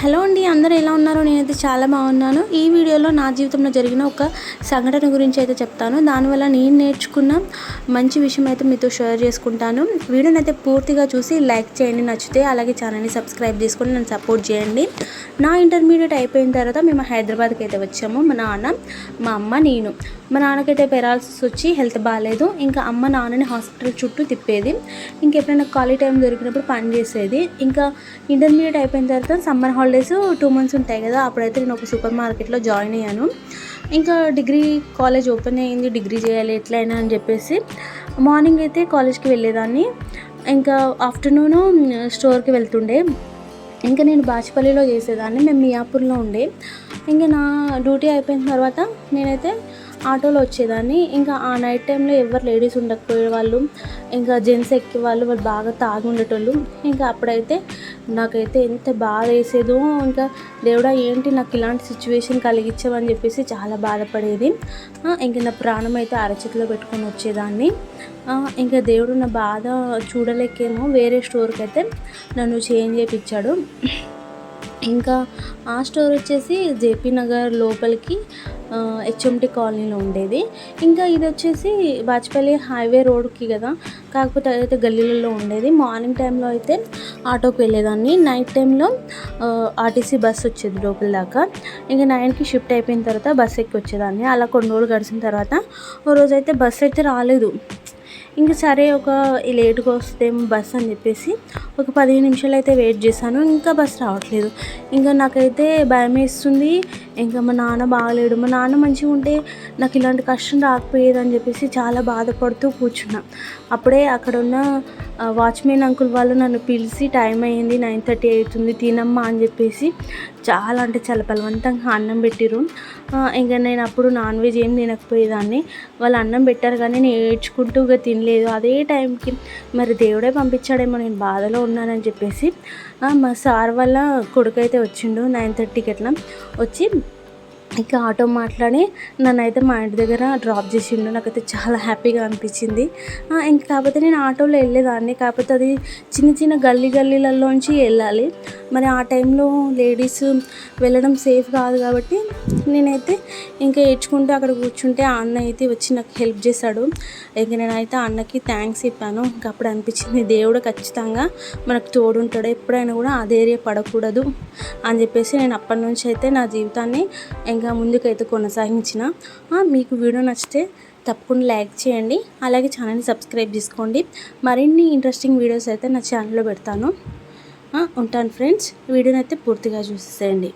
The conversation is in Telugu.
హలో అండి అందరూ ఎలా ఉన్నారో? నేనైతే చాలా బాగున్నాను. ఈ వీడియోలో నా జీవితంలో జరిగిన ఒక సంఘటన గురించి అయితే చెప్తాను. దానివల్ల నేను నేర్చుకున్న మంచి విషయం అయితే మీతో షేర్ చేసుకుంటాను. వీడియోని అయితే పూర్తిగా చూసి లైక్ చేయండి నచ్చితే అలాగే ఛానల్ని సబ్స్క్రైబ్ చేసుకొని నన్ను సపోర్ట్ చేయండి. నా ఇంటర్మీడియట్ అయిపోయిన తర్వాత మేము హైదరాబాద్కి అయితే వచ్చాము. మా నాన్న మా అమ్మ నేను. మా నాన్నకైతే పెరాల్సిస్ వచ్చి హెల్త్ బాగాలేదు. ఇంకా అమ్మ నాన్నని హాస్పిటల్ చుట్టూ తిప్పేది. ఇంకెప్పుడైనా ఖాళీ టైం దొరికినప్పుడు పని చేసేది. ఇంకా ఇంటర్మీడియట్ అయిపోయిన తర్వాత summer hall holidays two months ఉంటాయి కదా అప్పుడైతే నేను ఒక సూపర్ మార్కెట్లో జాయిన్ అయ్యాను. ఇంకా డిగ్రీ కాలేజ్ ఓపెన్ అయ్యింది డిగ్రీ చేయాలి ఎట్లయినా అని చెప్పేసి. మార్నింగ్ అయితే కాలేజ్కి వెళ్ళేదాన్ని. ఇంకా ఆఫ్టర్నూన్ స్టోర్కి వెళ్తుండే. ఇంకా నేను బాచిపల్లిలో చేసేదాన్ని మేము మియాపూర్లో ఉండే. ఇంకా నా డ్యూటీ అయిపోయిన తర్వాత నేనైతే ఆటోలో వచ్చేదాన్ని. ఇంకా ఆ నైట్ టైంలో ఎవరు లేడీస్ ఉండకపోయే వాళ్ళు ఇంకా జెంట్స్ ఎక్కే వాళ్ళు వాళ్ళు బాగా తాగి ఉండేటోళ్ళు. ఇంకా అప్పుడైతే నాకైతే ఎంత బాధ వేసేదో ఇంకా దేవుడా ఏంటి నాకు ఇలాంటి సిచ్యువేషన్ కలిగించావని చెప్పేసి చాలా బాధపడేది. ఇంకా నా ప్రాణం అయితే అరచేతిలో పెట్టుకొని వచ్చేదాన్ని. ఇంకా దేవుడు నా బాధ చూడలేకేమో వేరే స్టోర్కి అయితే నన్ను చేంజ్ చేయించాడు ఇంకా ఆ స్టోర్ వచ్చేసి జేపీ నగర్ లోపలికి హెచ్ఎంటి కాలనీలో ఉండేది. ఇంకా ఇది వచ్చేసి బాచ్పల్లి హైవే రోడ్కి కదా. కాకపోతే అదైతే గల్లీలలో ఉండేది. మార్నింగ్ టైంలో అయితే ఆటోకి వెళ్ళేదాన్ని. నైట్ టైంలో ఆర్టీసీ బస్ వచ్చేది లోపల దాకా. ఇంకా నైన్కి షిఫ్ట్ అయిపోయిన తర్వాత బస్ ఎక్కి వచ్చేదాన్ని అలా కొన్ని రోజులు గడిచిన తర్వాత ఓ రోజు అయితే బస్ అయితే రాలేదు. ఇంకా సరే ఒక లేటుగా వస్తేమో బస్ అని చెప్పేసి ఒక పదిహేను నిమిషాలు అయితే వెయిట్ చేశాను. ఇంకా బస్ రావట్లేదు. ఇంకా నాకైతే భయం వేస్తుంది. ఇంకా మా నాన్న బాగలేడు. మా నాన్న మంచిగా ఉంటే నాకు ఇలాంటి కష్టం రాకపోయేది అని చెప్పేసి చాలా బాధపడుతూ కూర్చున్నా. అప్పుడే అక్కడ ఉన్న వాచ్మెన్ అంకుల్ వాళ్ళు నన్ను పిలిచి టైం అయ్యింది. నైన్ థర్టీ అవుతుంది. తినమ్మా అని చెప్పేసి చాలా అంటే చాలా బలవంతంగా అన్నం పెట్టిరు ఇంకా నేను అప్పుడు నాన్ వెజ్ ఏం తినకపోయేదాన్ని. వాళ్ళు అన్నం పెట్టారు కానీ నేను ఏడ్చుకుంటూ ఇక తినలేదు. అదే టైంకి మరి దేవుడే పంపించాడేమో నేను బాధలో ఉన్నానని చెప్పేసి. మా సార్ వల్ల కొడుకు అయితే వచ్చిండు నైన్ థర్టీకి అట్లా. వచ్చి ఇక ఆటో మాట్లాడి నన్ను అయితే మా ఇంటి దగ్గర డ్రాప్ చేసిండు. నాకైతే చాలా హ్యాపీగా అనిపించింది. ఇంక కాకపోతే నేను ఆటోలో వెళ్ళేదాన్ని. కాకపోతే అది చిన్న చిన్న గల్లీ గల్లీలలోంచి వెళ్ళాలి. మరి ఆ టైంలో లేడీస్ వెళ్ళడం సేఫ్ కాదు కాబట్టి నేనైతే ఇంకా ఏడ్చుకుంటూ అక్కడ కూర్చుంటే ఆ అన్న అయితే వచ్చి నాకు హెల్ప్ చేశాడు. ఇక నేనైతే అన్నకి థ్యాంక్స్ చెప్పాను. ఇంకా అప్పుడు అనిపించింది దేవుడు ఖచ్చితంగా మనకు తోడుంటాడు. ఎప్పుడైనా కూడా అధైర్య పడకూడదు అని చెప్పేసి నేను అప్పటి నుంచి అయితే నా జీవితాన్ని ఇంకా ముందుకైతే కొనసాగించిన మీకు వీడియో నచ్చితే తప్పకుండా లైక్ చేయండి అలాగే ఛానల్ని సబ్స్క్రైబ్ చేసుకోండి. మరిన్ని ఇంట్రెస్టింగ్ వీడియోస్ అయితే నా ఛానల్లో పెడతాను. ఉంటాను ఫ్రెండ్స్. వీడియోని అయితే పూర్తిగా చూసేసేయండి